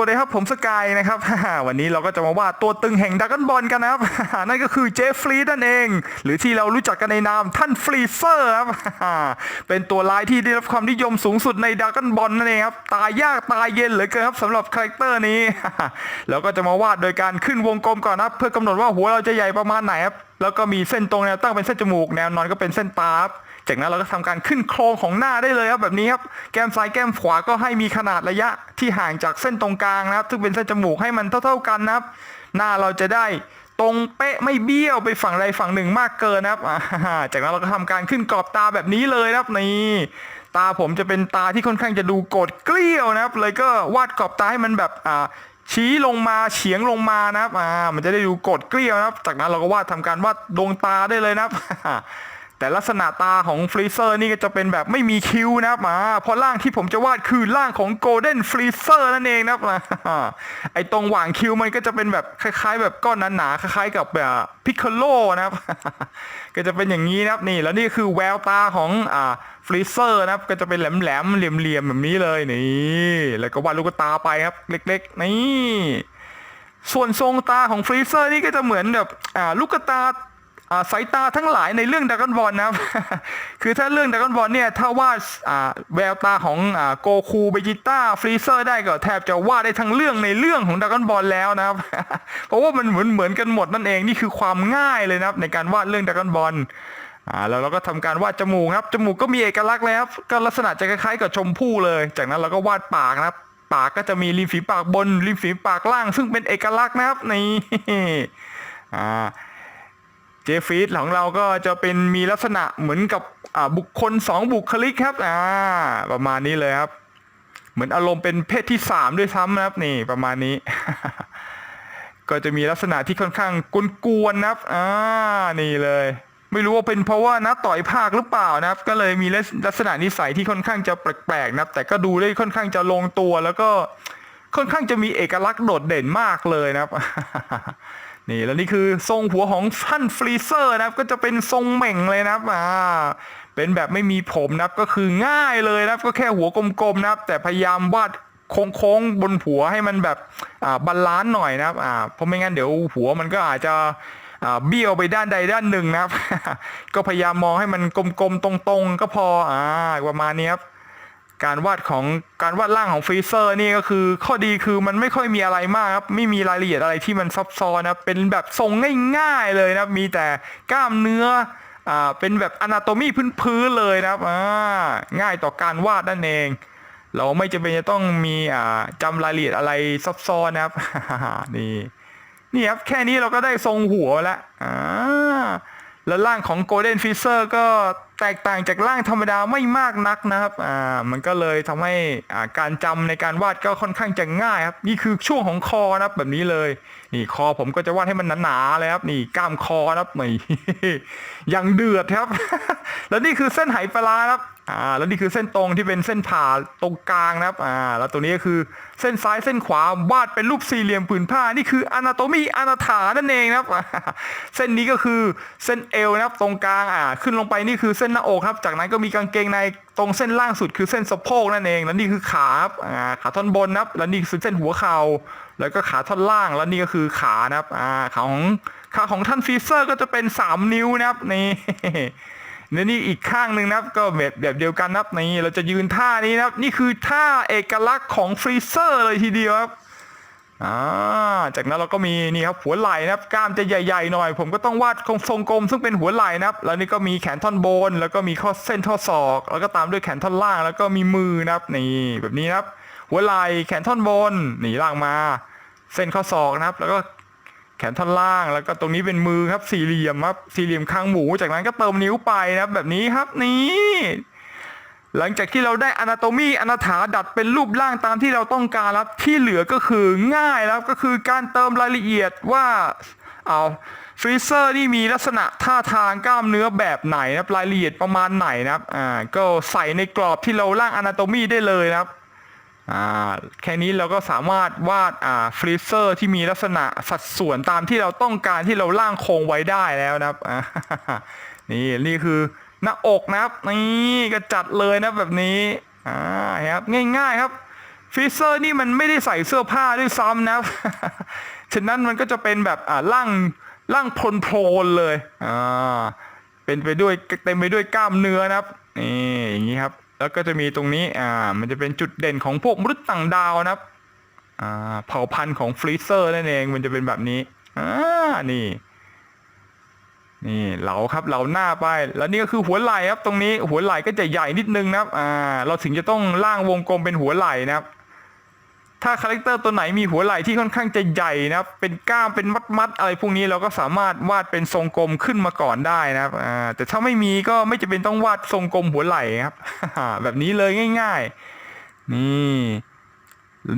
วัสดีครับผมสกายนะครับ วันนี้เราก็จะมาวาดตัวตึงแห่งดักกันบอลกันนะครับ นั่นก็คือเจฟฟรีนั่นเอง หรือที่เรารู้จักกันในนามท่านฟรีเซอร์ครับ เป็นตัวลายที่ได้รับความนิยมสูงสุดในดักกันบอลนั่นเองครับ ตายยากตายเย็นเหลือเกินครับสำหรับคาแรคเตอร์นี้ เราก็จะมาวาดโดยการขึ้นวงกลมก่อนนะเพื่อกำหนดว่าหัวเราจะใหญ่ประมาณไหนครับ แล้วก็มีเส้นตรงแนวตั้งเป็นเส้นจมูก แนวนอนก็เป็นเส้นตาครับ จากนั้นเราก็ทำการขึ้นโครงของหน้าได้เลยครับแบบนี้ครับแก้มซ้ายแก้มขวาก็ให้มีขนาดระยะที่ห่างจากเส้นตรงกลางนะครับ ซึ่งเป็นเส้นจมูกให้มันเท่า ๆกันนะครับ หน้าเราจะได้ตรงเป๊ะไม่เบี้ยวไปฝั่งใดฝั่งหนึ่งมากเกินนะครับ จากนั้นเราก็ทำการขึ้นกรอบตาแบบนี้เลยนะครับนี่ตาผมจะเป็นตาที่ค่อนข้างจะดูโกดเกลี้ยวนะครับ เลยก็วาดกรอบตาให้มันแบบอ่าชี้ลงมาเฉียงลงมานะครับอ่ามันจะได้ดูกดเกลี้ยวนะครับ จากนั้นเราก็วาดทำการวาดดวงตาได้เลยนะครับ แต่ลักษณะตาของฟรีเซอร์นี่ก็จะเป็นแบบไม่มีคิ้วนะครับอ่าเพราะร่างที่ผมจะวาดคือร่างของโกลเด้นฟรีเซอร์นั่นเองนะครับอ่าไอตรงหว่างคิ้วมันก็จะเป็นแบบคล้าย ๆ แบบก้อนหนาๆคล้ายๆ กับแบบพิคโคโลนะครับ ก็จะเป็นอย่างนี้นะครับนี่ แล้วนี่คือแววตาของอ่าฟรีเซอร์นะครับ ก็จะเป็นแหลมๆเหลี่ยมๆแบบนี้เลยนี่แล้วก็วาดลูกตาไปครับ เล็กๆนี่ส่วนทรงตาของฟรีเซอร์นี่ก็จะเหมือนแบบอ่าลูกตา สายตาทั้งหลายในเรื่องด a ก o n บอลนะครับ คือถ้าเรื่องด a ก o n บอลเนี่ยถ้าวาดแววตาของโกคูเบจิต้าฟรีเซอร์ได้ก็แทบจะวาดได้ทั้งเรื่องในเรื่องของด a ก o n บอลแล้วนะครับ เพราะว่ามันเหมือนเหมือนกันหมดนั่นเองนี่คือความง่ายเลยนะครับ ในการวาดเรื่องด a ก o n บอลอ่าแล้วเราก็ทำการวาดจมูกครับ จมูกก็มีเอกลักษณ์เลยครับก็ลักษณะจะคล้ายๆกับชมพู่เลย จากนั้นเราก็วาดปากนะครับ ปากก็จะมีริมฝีปากบนริมฝีปากล่าง ซึ่งเป็นเอกลักษณ์นะครับนี่อ่า ฟฟีดของเราก็จะเป็นมีลักษณะเหมือนกับบุคคลสองบุคลิกครับอ่าประมาณนี้เลยครับ เหมือนอารมณ์เป็นเพศที่สามด้วยซ้ำนะครับนี่ประมาณนี้ ก็จะมีลักษณะที่ค่อนข้างกวนๆนะครับอ่านี่เลย ไม่รู้ว่าเป็นเพราะว่านัดต่อยภาคหรือเปล่านะครับ ก็เลยมีลักษณะนิสัยที่ค่อนข้างจะแปลกๆนะครับ แต่ก็ดูได้ค่อนข้างจะลงตัวแล้วก็ค่อนข้างจะมีเอกลักษณ์โดดเด่นมากเลยนะครับ นี่แล้วนี่คือทรงหัวของท่านฟรีเซอร์นะครับก็จะเป็นทรงเหม่งเลยนะครับอ่าเป็นแบบไม่มีผมนะครับก็คือง่ายเลยนะครับก็แค่หัวกลมๆนะครับ แต่พยายามวาดโค้งๆบนหัวให้มันแบบอ่าบาลานซ์หน่อยนะครับอ่าเพราะไม่งั้นเดี๋ยวหัวมันก็อาจจะอ่าเบี้ยวไปด้านใดด้านหนึ่งนะครับ ก็พยายามมองให้มันกลมๆตรงๆ ก็พออ่าประมาณนี้ครับ การวาดของการวาดร่างของฟรีเซอร์นี่ก็คือข้อดีคือมันไม่ค่อยมีอะไรมากครับไม่มีรายละเอียดอะไรที่มันซับซ้อนนะเป็นแบบทรงง่ายๆเลยนะมีแต่กล้ามเนื้ออ่าเป็นแบบอนาโตมีพื้นๆเลยนะครับอ่าง่ายต่อการวาดนั่นเอง เราไม่จำเป็นจะต้องมีอ่าจำรายละเอียดอะไรซับซ้อนนะครับนี่นี่ครับแค่นี้เราก็ได้ทรงหัวแล้วอ่า แล้วร่างของโกลเด้นฟิเซอร์ก็แตกต่างจากร่างธรรมดาไม่มากนักนะครับ อ่า มันก็เลยทำให้อ่าการจำในการวาดก็ค่อนข้างจะง่ายครับ นี่คือช่วงของคอนะครับแบบนี้เลย นี่คอผมก็จะวาดให้มันหนาๆเลยครับ นี่กล้ามคอนะครับนี่ยังเดือดครับ แล้วนี่คือเส้นไหปลาร้าครับ อ่าแล้วนี่คือเส้นตรงที่เป็นเส้นผ่าตรงกลางนะครับอ่าแล้วตัวนี้ก็คือเส้นซ้ายเส้นขวาวาดเป็นรูปสี่เหลี่ยมผืนผ้านี่คืออนาโตมีอนาถานั่นเองนะครับ เส้นนี้ก็คือเส้นเอวนะครับตรงกลางอ่าขึ้นลงไปนี่คือเส้นหน้าอกครับ จากนั้นก็มีกางเกงในตรงเส้นล่างสุดคือเส้นสะโพกนั่นเอง แล้วนี่คือขาครับอ่าขาท่อนบนนะครับ แล้วนี่คือเส้นหัวเข่าแล้วก็ขาท่อนล่างแล้วนี่ก็คือขานะครับอ่าขาของขาของท่านฟีเซอร์ก็จะเป็นสามนิ้วนะครับนี่ นี่นี่อีกข้างหนึ่งนะครับก็แบบแบบเดียวกันนะครับนี่เราจะยืนท่านี้นะครับ นี่คือท่าเอกลักษณ์ของฟรีเซอร์เลยทีเดียวครับอ่าจากนั้นเราก็มีนี่ครับหัวไหล่นะครับกล้ามจะใหญ่ๆหน่อย ผมก็ต้องวาดทรงกลมซึ่งเป็นหัวไหล่นะครับ แล้วนี่ก็มีแขนท่อนบน แล้วก็มีข้อเส้นข้อศอก แล้วก็ตามด้วยแขนท่อนล่าง แล้วก็มีมือนะครับนี่แบบนี้นะครับ หัวไหล่แขนท่อนบนนี่ล่างมา เส้นข้อศอกนะครับ แล้วก็ แขนท่อนล่างแล้วก็ตรงนี้เป็นมือครับสี่เหลี่ยมครับสี่เหลี่ยมคางหมู จากนั้นก็เติมนิ้วไปนะครับแบบนี้ครับนี่หลังจากที่เราได้อนาโตมีอนาถาดัดเป็นรูปร่างตามที่เราต้องการแล้วที่เหลือก็คือง่ายแล้วก็คือการเติมรายละเอียดว่าเอาฟรีเซอร์นี่มีลักษณะท่าทางกล้ามเนื้อแบบไหนนะครับรายละเอียดประมาณไหนนะครับอ่าก็ใส่ในกรอบที่เราร่างอนาโตมีได้เลยนะครับ แค่นี้เราก็สามารถวาดอ่าฟรีเซอร์ที่มีลักษณะสัดส่วนตามที่เราต้องการที่เราร่างโครงไว้ได้แล้วนะครับนี่นี่คือหน้าอกนะครับนี่ก็จัดเลยนะแบบนี้อ่าครับง่ายๆครับฟีเซอร์นี่มันไม่ได้ใส่เสื้อผ้าด้วยซ้ำนะครับฉะนั้นมันก็จะเป็นแบบอ่าร่างร่างพลนโพลนเลยอ่าเป็นไปด้วยเต็มไปด้วยกล้ามเนื้อนะครับนี่อย่างนี้ครับ แล้วก็จะมีตรงนี้อ่ามันจะเป็นจุดเด่นของพวกมนุษย์ต่างดาวนะครับอ่าเผ่าพันธุ์ของฟรีเซอร์นั่นเองมันจะเป็นแบบนี้อ่านี่ นี่เหลาครับเหลาหน้าไป แล้วนี่ก็คือหัวไหล่ครับ ตรงนี้หัวไหล่ก็จะใหญ่นิดนึงนะครับอ่าเราถึงจะต้องล่างวงกลมเป็นหัวไหล่นะครับ ถ้าคาแรคเตอร์ตัวไหนมีหัวไหล่ที่ค่อนข้างจะใหญ่นะครับ เป็นกล้าม เป็นมัดๆอะไรพวกนี้เราก็สามารถวาดเป็นทรงกลมขึ้นมาก่อนได้นะครับแต่ถ้าไม่มีก็ไม่จำเป็นต้องวาดทรงกลมหัวไหล่ครับ แบบนี้เลยง่าย ๆ นี่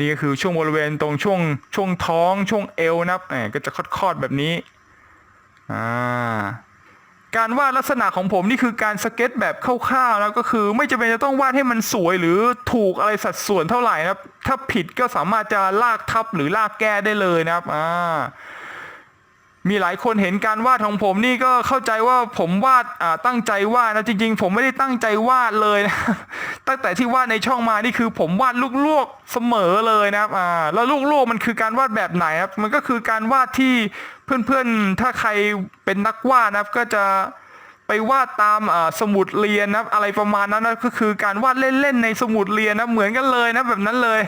นี่ก็คือช่วงบริเวณตรงช่วงช่วงท้องช่วงเอวนะครับก็จะคอดๆแบบนี้ อ่า การวาดลักษณะของผมนี่คือการสเก็ตแบบคร่าวๆนะก็คือ ไม่จำเป็นจะต้องวาดให้มันสวยหรือถูกอะไรสัดส่วนเท่าไหร่นะครับ ถ้าผิดก็สามารถจะลากทับหรือลากแก้ได้เลยนะครับอ่า มีหลายคนเห็นการวาดของผมนี่ก็เข้าใจว่าผมวาดตั้งใจวาดนะจริงๆ ผมไม่ได้ตั้งใจวาดเลยนะตั้งแต่ที่วาดในช่องมานี่คือผมวาดลูกลวกเสมอเลยนะครับแล้วลูกลวกมันคือการวาดแบบไหนครับมันก็คือการวาดที่เพื่อนๆ ถ้าใครเป็นนักวาดนะครับก็จะไปวาดตามสมุดเรียนนะอะไรประมาณนั้นนะก็คือการวาดเล่นๆในสมุดเรียนนะเหมือนกันเลยนะแบบนั้นเลย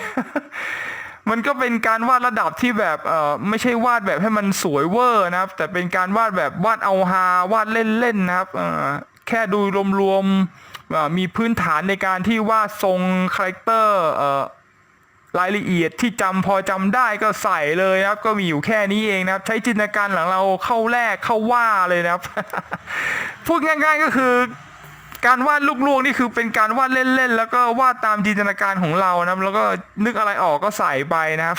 มันก็เป็นการวาดระดับที่แบบเออไม่ใช่วาดแบบให้มันสวยเวอร์นะครับ แต่เป็นการวาดแบบวาดเอาฮาวาดเล่นๆนะครับเออแค่ดูรวมๆมีพื้นฐานในการที่วาดทรงคาแรคเตอร์เอ่อรายละเอียดที่จำพอจำได้ก็ใส่เลยนะครับ ก็มีอยู่แค่นี้เองนะครับ ใช้จินตนาการหลังเราเข้าแรกเข้าว่าเลยนะครับ พูดง่าย ๆก็คือ การวาดลูกลวงนี่คือเป็นการวาดเล่นๆแล้วก็วาดตามจินตนาการของเรานะครับแล้วก็นึกอะไรออกก็ใส่ไปนะครับ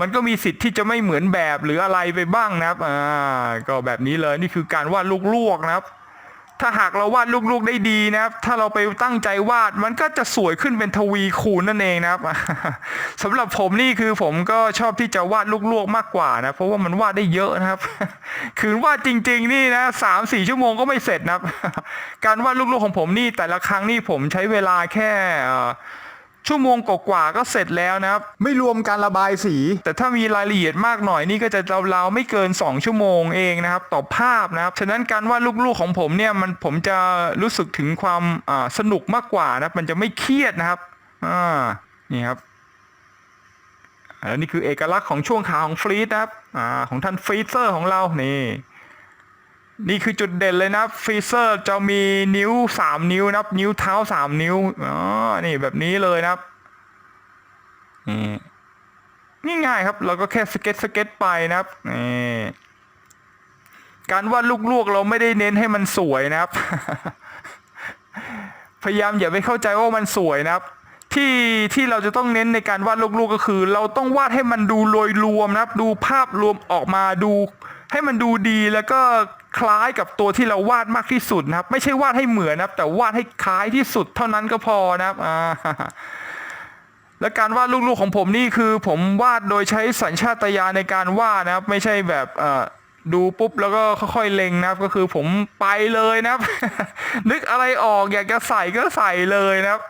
มันก็มีสิทธิ์ที่จะไม่เหมือนแบบหรืออะไรไปบ้างนะครับอ่าก็แบบนี้เลยนี่คือการวาดลูกลวกนะครับ ถ้าหากเราวาดลูกๆได้ดีนะครับ ถ้าเราไปตั้งใจวาดมันก็จะสวยขึ้นเป็นทวีคูณนั่นเองนะครับสำหรับผมนี่คือผมก็ชอบที่จะวาดลูกๆมากกว่านะ เพราะว่ามันวาดได้เยอะนะครับ คือวาดจริง ๆ นี่นะสามสี่ชั่วโมงก็ไม่เสร็จนะครับ การวาดลูกๆของผมนี่แต่ละครั้งนี่ผมใช้เวลาแค่ ชั่วโมงกว่าๆก็เสร็จแล้วนะครับ ไม่รวมการระบายสี แต่ถ้ามีรายละเอียดมากหน่อยนี่ก็จะราวๆไม่เกิน 2 ชั่วโมงเองนะครับ ต่อภาพนะครับ ฉะนั้นการวาดลูกๆของผมเนี่ยมันผมจะรู้สึกถึงความสนุกมากกว่านะครับมันจะไม่เครียดนะครับอ่านี่ครับแล้วนี่คือเอกลักษณ์ของช่วงขาของฟรีดนะครับอ่าของท่านฟรีเซอร์ของเรานี่ นี่คือจุดเด่นเลยนะฟรีเซอร์จะมีนิ้วสามนิ้วนะครับ นิ้วเท้าสามนิ้วอ๋อนี่แบบนี้เลยนะครับนี่ง่ายครับ เราก็แค่สเก็ตสเก็ตไปนะครับนี่การวาดลูกลวกเราไม่ได้เน้นให้มันสวยนะครับ พยายามอย่าไปเข้าใจว่ามันสวยนะครับ ที่ที่เราจะต้องเน้นในการวาดลูกๆก็คือ เราต้องวาดให้มันดูโดยรวมนะครับ ดูภาพรวมออกมาดู ให้มันดูดีแล้วก็ คล้ายกับตัวที่เราวาดมากที่สุดนะครับ ไม่ใช่วาดให้เหมือนนะครับ แต่วาดให้คล้ายที่สุดเท่านั้นก็พอนะครับอ่าและการวาดลูกๆของผมนี่คือ ผมวาดโดยใช้สัญชาตญาณในการวาดนะครับ ไม่ใช่แบบเอ่อดูปุ๊บแล้วก็ค่อยๆเล็งนะครับ ก็คือผมไปเลยนะครับ นึกอะไรออกอยากจะใส่ก็ใส่เลยนะครับ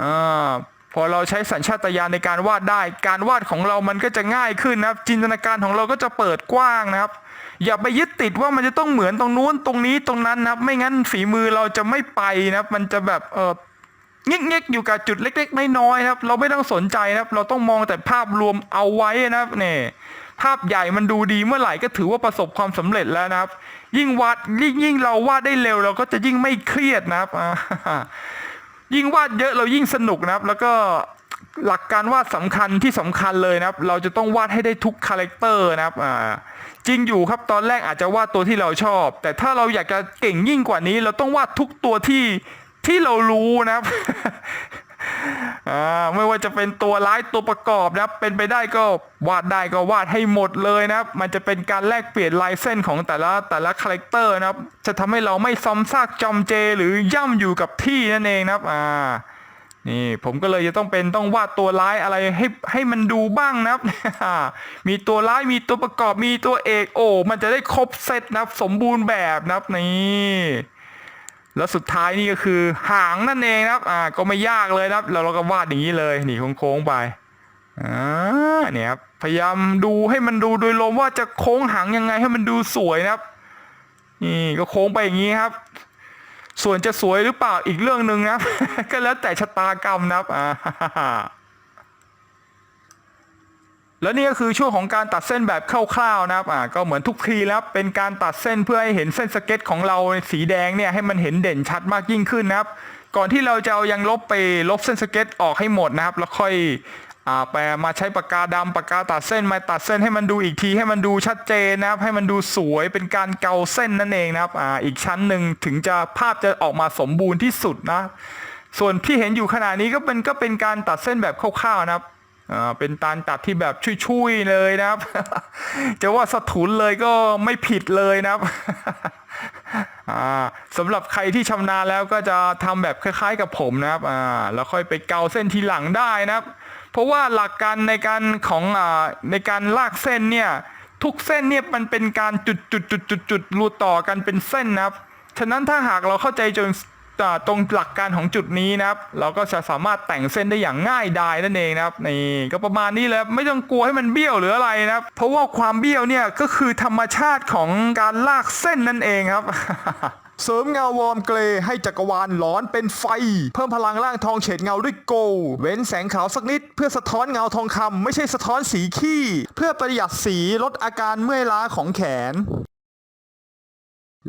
อาพอเราใช้สัญชาตญาณในการวาดได้ การวาดของเรามันก็จะง่ายขึ้นนะครับ จินตนาการของเราก็จะเปิดกว้างนะครับ อย่าไปยึดติดว่ามันจะต้องเหมือนตรงนู้นตรงนี้ตรงนั้นนะครับ ไม่งั้นฝีมือเราจะไม่ไปนะครับ มันจะแบบเออเงี้ยๆอยู่กับจุดเล็ก ๆ น้อยๆนะครับ เราไม่ต้องสนใจนะครับ เราต้องมองแต่ภาพรวมเอาไว้นะครับเนี่ยภาพใหญ่มันดูดีเมื่อไหร่ก็ถือว่าประสบความสำเร็จแล้วนะครับ ยิ่งวาดยิ่งยิ่งเราวาดได้เร็ว เราก็จะยิ่งไม่เครียดนะครับยิ่งวาดเยอะเรายิ่งสนุกนะครับ แล้วก็หลักการวาดสำคัญที่สำคัญเลยนะครับ เราจะต้องวาดให้ได้ทุกคาแรคเตอร์นะครับอ่า จริงอยู่ครับตอนแรกอาจจะวาดตัวที่เราชอบ แต่ถ้าเราอยากจะเก่งยิ่งกว่านี้ เราต้องวาดทุกตัวที่ที่เรารู้นะครับไม่ว่าจะเป็นตัวร้ายตัวประกอบนะครับ เป็นไปได้ก็วาดได้ก็วาดให้หมดเลยนะครับ มันจะเป็นการแลกเปลี่ยนลายเส้นของแต่ละแต่ละคาแรคเตอร์นะครับ จะทำให้เราไม่ซ้ำซากจำเจ หรือย่ำอยู่กับที่นั่นเองนะครับอ่า นี่ผมก็เลยจะต้องเป็นต้องวาดตัวร้ายอะไรให้ให้มันดูบ้างนะครับ มีตัวร้ายมีตัวประกอบมีตัวเอกโอ้มันจะได้ครบเซตนะครับ สมบูรณ์แบบนะครับนี่แล้วสุดท้ายนี่ก็คือหางนั่นเองนะครับ อ่า ก็ไม่ยากเลยนะครับแล้วเราก็วาดอย่างนี้เลยนี่โค้งๆไปอ่าเนี่ยครับพยายามดูให้มันดูโดยรวมว่าจะโค้งหางยังไงให้มันดูสวยนะครับ นี่ก็โค้งไปอย่างนี้ครับ ส่วนจะสวยหรือเปล่าอีกเรื่องหนึ่งนะก็แล้วแต่ชะตากรรมนะครับอ่าแล้วนี่ก็คือช่วงของการตัดเส้นแบบคร่าวๆนะครับอ่าก็เหมือนทุกทีแล้วเป็นการตัดเส้นเพื่อให้เห็นเส้นสเก็ตของเราสีแดงเนี่ยให้มันเห็นเด่นชัดมากยิ่งขึ้นนะครับ ก่อนที่เราจะเอายังลบไปลบเส้นสเก็ตออกให้หมดนะครับ แล้วค่อย อ่าไปมาใช้ปากกาดำปากกาตัดเส้นมาตัดเส้นให้มันดูอีกทีให้มันดูชัดเจนนะครับ ให้มันดูสวยเป็นการเกาเส้นนั่นเองนะครับอ่าอีกชั้นหนึ่งถึงจะภาพจะออกมาสมบูรณ์ที่สุดนะ ส่วนที่เห็นอยู่ขณะนี้ก็เป็นก็เป็นการตัดเส้นแบบคร่าวๆนะครับอ่าเป็นการตัดที่แบบชุยๆเลยนะครับ จะว่าสะทุนเลยก็ไม่ผิดเลยนะครับอ่าสำหรับใครที่ชำนาญแล้วก็จะทำแบบคล้าย ๆ กับผมนะครับอ่าแล้วค่อยไปเกาเส้นทีหลังได้นะครับ เพราะว่าหลักการในการของอในการลากเส้นเนี่ยทุกเส้นเนี่ยมันเป็นการจุดจุดจุดจุดจุดรูต่อกันเป็นเส้นนะครับ ฉะนั้นถ้าหากเราเข้าใจจนตรงหลักการของจุดนี้นะครับ เราก็จะสามารถแต่งเส้นได้อย่างง่ายดายนั่นเองนะครับนี่ก็ประมาณนี้แล้วไม่ต้องกลัวให้มันเบี้ยวหรืออะไรนะครับ เพราะว่าความเบี้ยวเนี่ยก็คือธรรมชาติของการลากเส้นนั่นเองครับ เสริมเงาวอร์มเกรย์ให้จักรวาลหลอนเป็นไฟ เพิ่มพลังร่างทองเฉดเงาด้วยโกลเว้นแสงขาวสักนิด เพื่อสะท้อนเงาทองคำไม่ใช่สะท้อนสีขี้ เพื่อประหยัดสีลดอาการเมื่อยล้าของแขน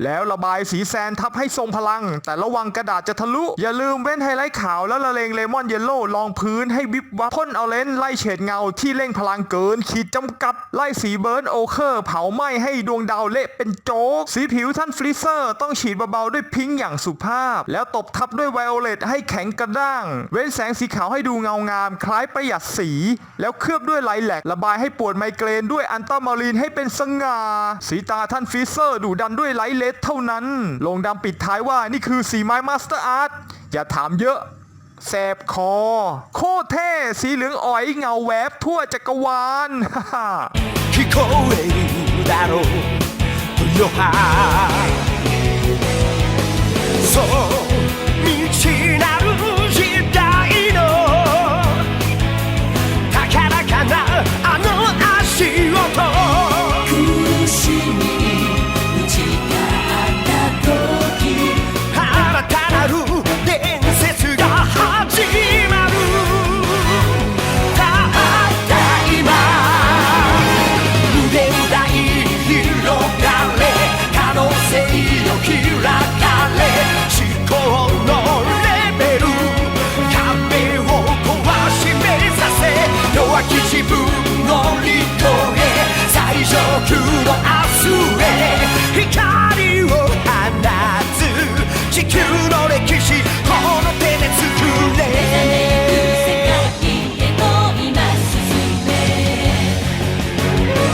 แล้วระบายสีแซนทับให้ทรงพลัง แต่ระวังกระดาษจะทะลุ อย่าลืมเว้นไฮไลท์ขาวแล้วละเลงเลมอนเยลโล่รองพื้นให้วิบวับพ่นเอาเลนไล่เฉดเงาที่เร่งพลังเกิน ขีดจำกัด ไล่สีเบิร์นโอเคอร์เผาไหม้ให้ดวงดาวเละเป็นโจ๊ก สีผิวท่านฟรีเซอร์ ต้องฉีดเบาๆด้วยพิงค์อย่างสุภาพ แล้วตบทับด้วยไวโอเลตให้แข็งกระด้าง เว้นแสงสีขาวให้ดูเงางาม คล้ายประหยัดสี แล้วเคลือบด้วยไลแลกระบายให้ปวดไมเกรนด้วยอันตามารีนให้เป็นสง่าสีตาท่านฟรีเซอร์ดูดันด้วยไลท์เท่านั้น ลงดำปิดท้ายว่านี่คือสีไม้มาสเตอร์อาร์ตอย่าถามเยอะแสบคอ โคเท่สีเหลืองอ่อยเงาแวบทั่วจักรวาลคิโคารโา